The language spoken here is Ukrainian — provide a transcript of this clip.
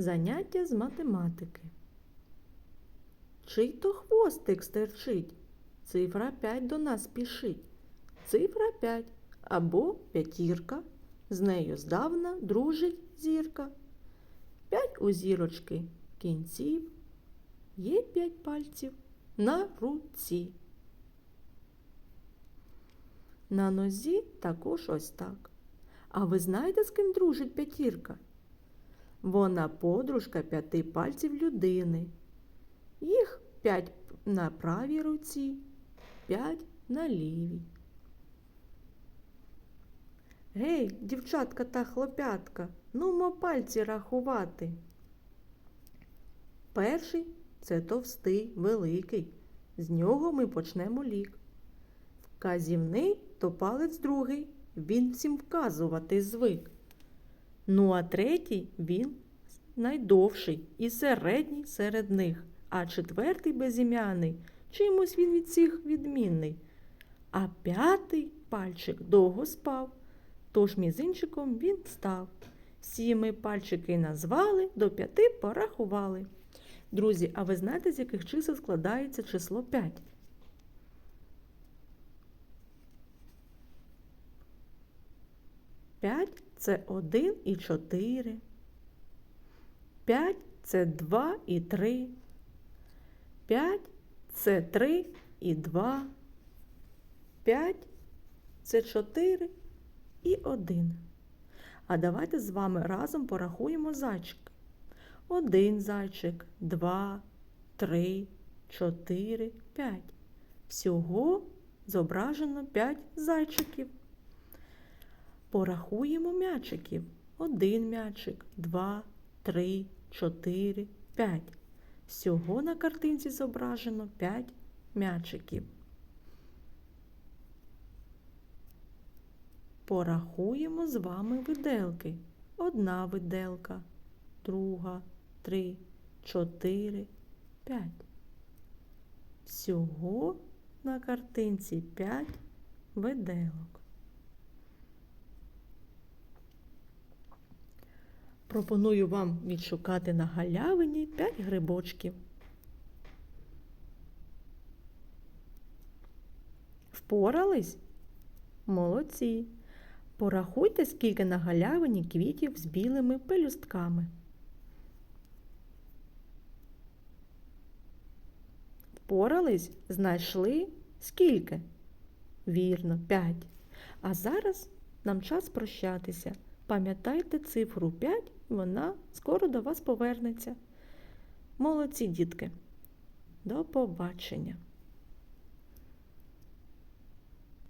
Заняття з математики. Чий то хвостик стерчить? Цифра 5 до нас спішить. Цифра 5 або п'ятірка. З нею здавна дружить зірка. П'ять у зірочки кінців. Є п'ять пальців на руці. На нозі також ось так. А ви знаєте, з ким дружить п'ятірка? Вона подружка п'яти пальців людини. Їх п'ять на правій руці, п'ять на лівій. Гей, дівчатка та хлопятка, нумо пальці рахувати. Перший це товстий, великий. З нього ми почнемо лік. Вказівний то палець другий, він всім вказувати звик. Ну, а третій він найдовший і середній серед них, а четвертий безім'яний, чимось він від всіх відмінний. А п'ятий пальчик довго спав, тож мізинчиком він став. Всі ми пальчики назвали, до п'яти порахували. Друзі, а ви знаєте, з яких чисел складається число 5? П'ять це один і чотири. П'ять це два і три. П'ять це три і два. П'ять це чотири і один. А давайте з вами разом порахуємо зайчики. Один зайчик, два, три, чотири, п'ять. Всього зображено п'ять зайчиків. Порахуємо м'ячиків. Один м'ячик, два, три, чотири, п'ять. Всього на картинці зображено п'ять м'ячиків. Порахуємо з вами виделки. Одна виделка, друга, три, чотири, п'ять. Всього на картинці п'ять виделок. Пропоную вам відшукати на галявині 5 грибочків. Впорались? Молодці. Порахуйте, скільки на галявині квітів з білими пелюстками. Впорались? Знайшли скільки? Вірно, 5. А зараз нам час прощатися. Пам'ятайте цифру 5, вона скоро до вас повернеться. Молодці, дітки. До побачення!